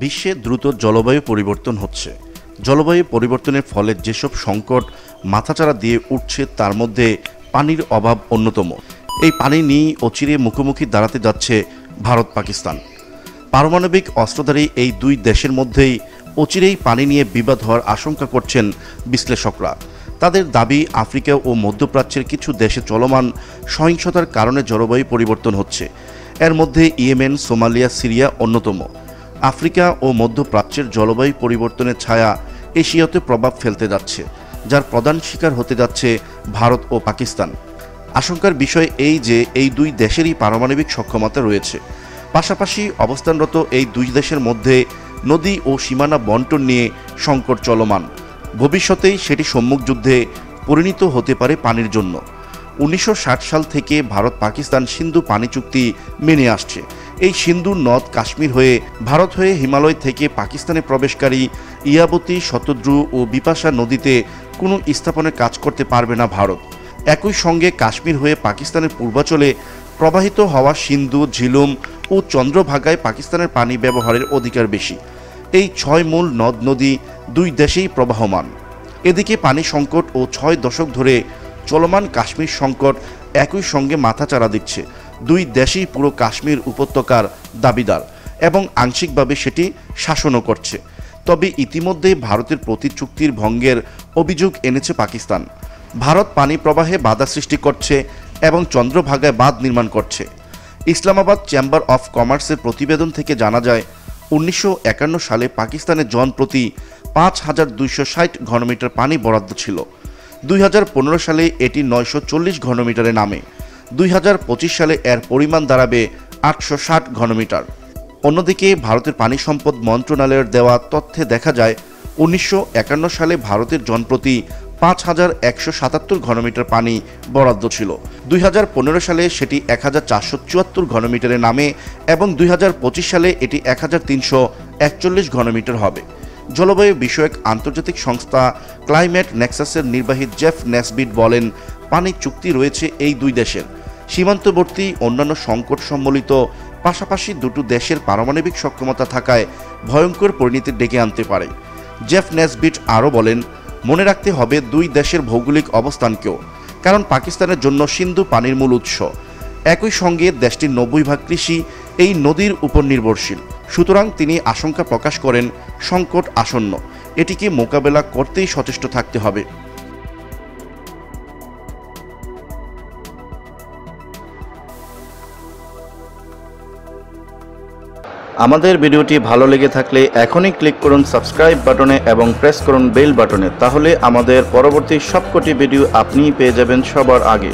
বিশ্বে দ্রুত জলবায়ু পরিবর্তন হচ্ছে। জলবায়ু পরিবর্তনের ফলে যেসব সংকট মাথাচাড়া দিয়ে উঠছে, তার মধ্যে পানির অভাব অন্যতম। এই পানি নিয়েই অচিরে মুখোমুখি দাঁড়াতে যাচ্ছে ভারত, পাকিস্তান। পারমাণবিক অস্ত্রধারী এই দুই দেশের মধ্যেই অচিরেই পানি নিয়ে বিবাদ হওয়ার আশঙ্কা করছেন বিশ্লেষকরা। তাদের দাবি, আফ্রিকা ও মধ্যপ্রাচ্যের কিছু দেশে চলমান সহিংসতার কারণে জলবায়ু পরিবর্তন হচ্ছে। এর মধ্যে ইয়েমেন, সোমালিয়া, সিরিয়া অন্যতম। আফ্রিকা ও মধ্যপ্রাচ্যের জলবায়ু পরিবর্তনের ছায়া এশিয়াতে প্রভাব ফেলতে যাচ্ছে, যার প্রধান শিকার হতে যাচ্ছে ভারত ও পাকিস্তান। আশঙ্কার বিষয় এই যে এই দুই দেশেরই পারমাণবিক সক্ষমতা রয়েছে। পাশাপাশি অবস্থানরত এই দুই দেশের মধ্যে নদী ও সীমানা বন্টন নিয়ে সংকট চলমান। ভবিষ্যতেই সেটি সম্মুখ যুদ্ধে পরিণত হতে পারে পানির জন্য। উনিশশো ষাট সাল থেকে ভারত পাকিস্তান সিন্ধু পানি চুক্তি মেনে আসছে। এই সিন্ধু নদ কাশ্মীর হয়ে ভারত হয়ে হিমালয় থেকে পাকিস্তানে প্রবেশকারী ইয়াবতী, শতদ্রু ও বিপাশা নদীতে কোনো স্থাপনের কাজ করতে পারবে না ভারত। একই সঙ্গে কাশ্মীর হয়ে পাকিস্তানের পূর্বাচলে প্রবাহিত হওয়া সিন্ধু, ঝিলুম ও চন্দ্রভাগায় পাকিস্তানের পানি ব্যবহারের অধিকার বেশি। এই ছয় মূল নদ নদী দুই দেশেই প্রবাহমান। এদিকে পানি সংকট ও ছয় দশক ধরে চলমান কাশ্মীর সংকট একই সঙ্গে মাথাচাড়া দিচ্ছে। দুই দেশেই পুরো কাশ্মীর উপত্যকার দাবিদার এবং আংশিকভাবে সেটি শাসনও করছে। তবে ইতিমধ্যে ভারতের প্রতি চুক্তির ভঙ্গের অভিযোগ এনেছে পাকিস্তান। ভারত পানি প্রবাহে বাধা সৃষ্টি করছে এবং চন্দ্রভাগায় বাঁধ নির্মাণ করছে। ইসলামাবাদ চেম্বার অফ কমার্সের প্রতিবেদন থেকে জানা যায়, উনিশশো একান্ন সালে পাকিস্তানের জন প্রতি পাঁচ হাজার দুইশো ষাট ঘনমিটার পানি বরাদ্দ ছিল। দুই হাজার পনেরো সালে এটি নয়শো চল্লিশ ঘনমিটারে নামে। দুই হাজার পঁচিশ সালে এর পরিমাণ দাঁড়াবে আটশো ষাট ঘনমিটার। অন্যদিকে ভারতের পানি সম্পদ মন্ত্রণালয়ের দেওয়া তথ্যে দেখা যায়, উনিশশো একান্ন সালে ভারতের জনপ্রতি পাঁচ হাজার একশো সাতাত্তর ঘনমিটার পানি বরাদ্দ ছিল। দুই হাজার পনেরো সালে সেটি এক হাজার চারশো চুয়াত্তর ঘনমিটারে নামে এবং দুই হাজার পঁচিশ সালে এটি এক হাজার তিনশো একচল্লিশ ঘনমিটার হবে। জলবায়ু বিষয়ক আন্তর্জাতিক সংস্থা ক্লাইমেট নেক্সাসের নির্বাহী জেফ নেসবিট বলেন পানি চুক্তি রয়েছে এই দুই দেশের। সীমান্তবর্তী অন্যান্য সংকট সম্বলিত পাশাপাশি দুটো দেশের পারমাণবিক সক্ষমতা থাকায় ভয়ঙ্কর পরিণতি ডেকে আনতে পারে। জেফ নেসবিট আরও বলেন, মনে রাখতে হবে দুই দেশের ভৌগোলিক অবস্থানকেও, কারণ পাকিস্তানের জন্য সিন্ধু পানির মূল উৎস। একই সঙ্গে দেশটির নব্বই ভাগ কৃষি এই নদীর উপর নির্ভরশীল। সুতরাং তিনি আশঙ্কা প্রকাশ করেন, সংকট আসন্ন। এটিকে মোকাবেলা করতেই সচেষ্ট থাকতে হবে। আমাদের ভিডিওটি ভালো লেগে থাকলে এখনই ক্লিক করুন সাবস্ক্রাইব বাটনে এবং প্রেস করুন বেল বাটনে, তাহলে আমাদের পরবর্তী সবকটি ভিডিও আপনিই পেয়ে যাবেন সবার আগে।